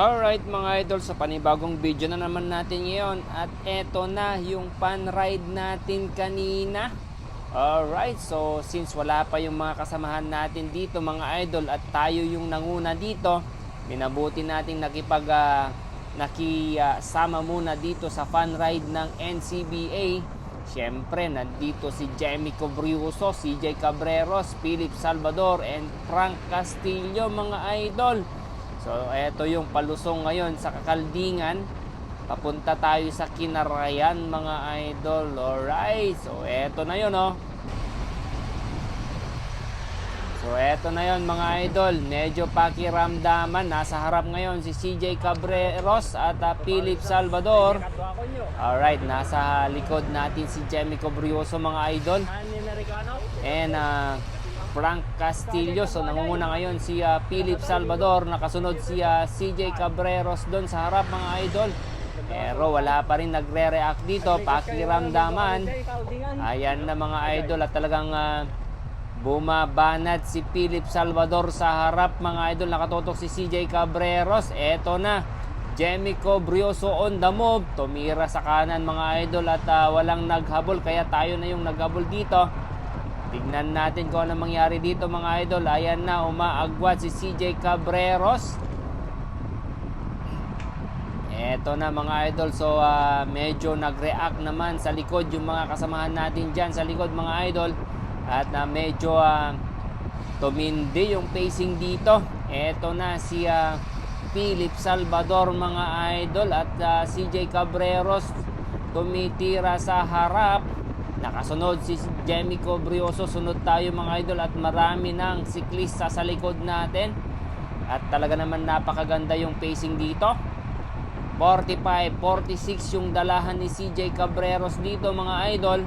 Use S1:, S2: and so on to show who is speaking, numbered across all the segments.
S1: Alright mga idol, sa panibagong video na naman natin ngayon at eto na yung pan ride natin kanina. Alright, so since wala pa yung mga kasamahan natin dito mga idol at tayo yung nanguna dito, minabuti nating nakipag ah, nakisama muna dito sa fan ride ng NCBA. Siyempre, nandito si Jamie Cobriuso, CJ Cabreros, Philip Salvador, and Frank Castillo mga idol. So, eto yung palusong ngayon sa Kakaldingan. Papunta tayo sa Kinarayan, mga idol. Alright. So, eto na yun, oh. So, eto na yun, mga idol. Medyo pakiramdaman. Nasa harap ngayon si CJ Cabreros at uh, Philip Salvador. Alright, nasa likod natin si Jamie Cobrioso, mga idol. And uh, Frank Castillo. So nangunguna ngayon si uh, Philip Salvador. Nakasunod si uh, CJ Cabreros doon sa harap mga idol. Pero wala pa rin nagre-react dito. Pakiramdaman. Ayan na mga idol at talagang uh, bumabanat si Philip Salvador sa harap mga idol. Nakatutok si CJ Cabreros. Eto na. Jemico Brioso on the move. Tumira sa kanan mga idol at uh, walang naghabol. Kaya tayo na yung naghabol dito. Tignan natin kung ano mangyari dito mga idol. Ayan na, umaagwat si CJ Cabreros. Eto na mga idol. So, ah, medyo nag-react naman sa likod yung mga kasamahan natin dyan sa likod mga idol. At na medyo ah, tumindi yung pacing dito. Eto na si ah, Philip Salvador mga idol at ah, CJ Cabreros tumitira sa harap. Nakasunod si Jamie Cobrioso, sunod tayo mga idol at marami ng siklista sa likod natin. At talaga naman napakaganda yung pacing dito. 45, 46 yung dalahan ni CJ Cabreros dito mga idol.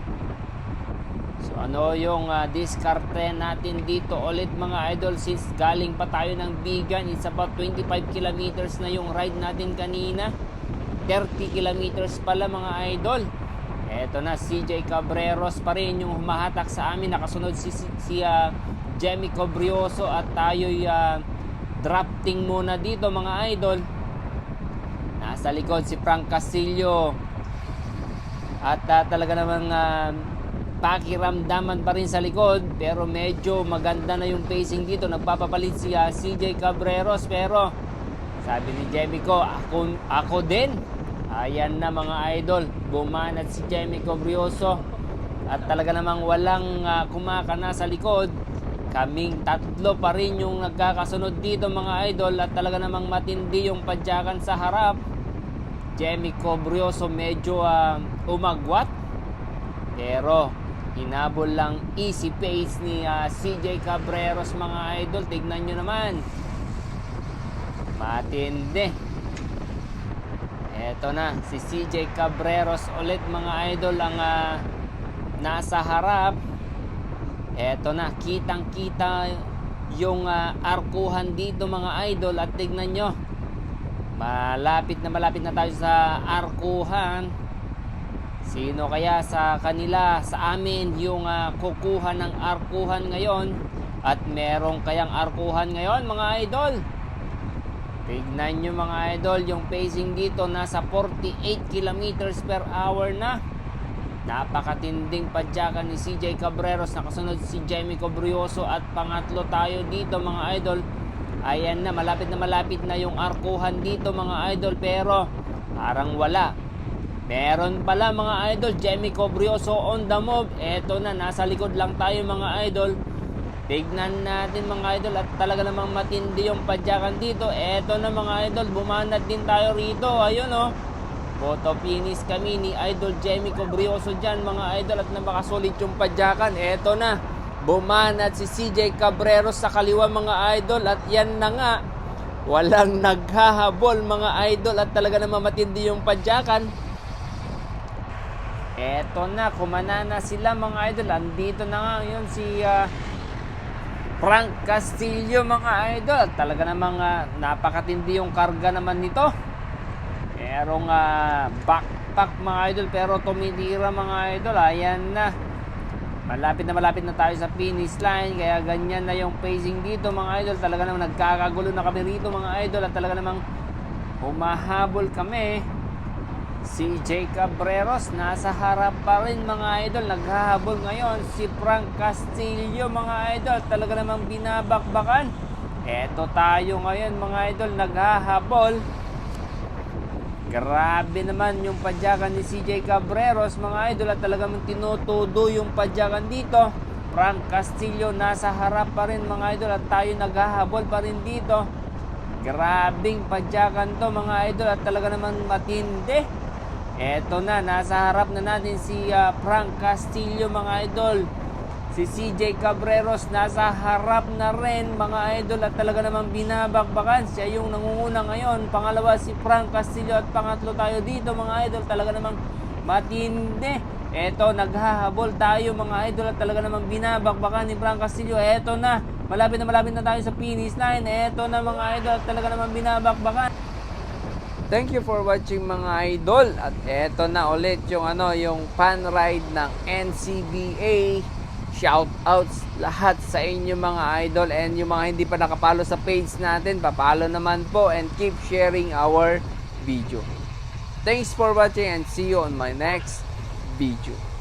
S1: So ano yung uh, diskarte natin dito ulit mga idol since galing pa tayo ng Bigan. It's about 25 kilometers na yung ride natin kanina. 30 kilometers pala mga idol. Eto na, CJ Cabreros pa rin yung humahatak sa amin. Nakasunod si, si, si uh, Jemmy Cobrioso at tayo'y uh, drafting muna dito mga idol. Nasa likod si Frank Castillo. At uh, talaga namang uh, pakiramdaman pa rin sa likod. Pero medyo maganda na yung pacing dito. Nagpapapalit si uh, CJ Cabreros. Pero sabi ni Jemmy ko, ako, ako din. Ayan na mga idol, bumanat si Jamie Cobrioso at talaga namang walang uh, kumakana sa likod. Kaming tatlo pa rin yung nagkakasunod dito mga idol at talaga namang matindi yung padyakan sa harap. Jamie Cobrioso medyo uh, umagwat pero hinabol lang easy pace ni uh, CJ Cabreros mga idol. Tignan nyo naman. Matindi. Eto na, si CJ Cabreros ulit mga idol ang uh, nasa harap. Eto na, kitang kita yung uh, arkuhan dito mga idol at tignan nyo. Malapit na malapit na tayo sa arkuhan. Sino kaya sa kanila, sa amin yung uh, kukuha ng arkuhan ngayon? At merong kayang arkuhan ngayon mga idol? Tignan nyo mga idol, yung pacing dito nasa 48 kilometers per hour na. Napakatinding padyakan ni CJ Cabreros. Nakasunod si Jamie Cobrioso at pangatlo tayo dito mga idol. Ayan na, malapit na malapit na yung arkuhan dito mga idol pero parang wala. Meron pala mga idol, Jamie Cobrioso on the move. Eto na, nasa likod lang tayo mga idol. Tignan natin mga idol at talaga namang matindi yung padyakan dito. Eto na mga idol, bumanat din tayo rito. Ayun oh. Photo finish kami ni Idol Jamie Cobrioso dyan mga idol at napakasulit yung padyakan. Eto na, bumanat si CJ Cabreros sa kaliwa mga idol at yan na nga. Walang naghahabol mga idol at talaga namang matindi yung padyakan. Eto na, kumana na sila mga idol. Andito na nga yun si uh, Frank Castillo mga idol. Talaga namang uh, napakatindi yung karga naman nito. Merong uh, backpack mga idol pero tumitira mga idol. Ayan na. Malapit na malapit na tayo sa finish line kaya ganyan na yung pacing dito mga idol. Talaga namang nagkakagulo na kami rito mga idol at talaga namang Humahabol kami. Si Jay Cabreros nasa harap pa rin mga idol. Naghahabol ngayon si Frank Castillo mga idol. Talaga namang binabakbakan. Eto tayo ngayon mga idol. Naghahabol. Grabe naman yung padyakan ni CJ Cabreros mga idol at talagang tinutudo yung padyakan dito. Frank Castillo nasa harap pa rin mga idol at tayo naghahabol pa rin dito. Grabing padyakan to mga idol at talaga naman matindi. Eto na, nasa harap na natin si ah, Frank Castillo mga idol. Si CJ Cabreros nasa harap na rin mga idol at talaga namang binabakbakan. Siya yung nangunguna ngayon. Pangalawa si Frank Castillo at pangatlo tayo dito mga idol. Talaga namang matindi. Eto, naghahabol tayo mga idol at talaga namang binabakbakan ni Frank Castillo. Eto na, malapit na malapit na tayo sa finish line. Eto na mga idol at talaga namang binabakbakan. Thank you for watching mga idol. At eto na ulit yung ano, yung fan ride ng NCBA. Shout outs lahat sa inyo mga idol and yung mga hindi pa nakapalo sa page natin, papalo naman po and keep sharing our video. Thanks for watching and see you on my next video.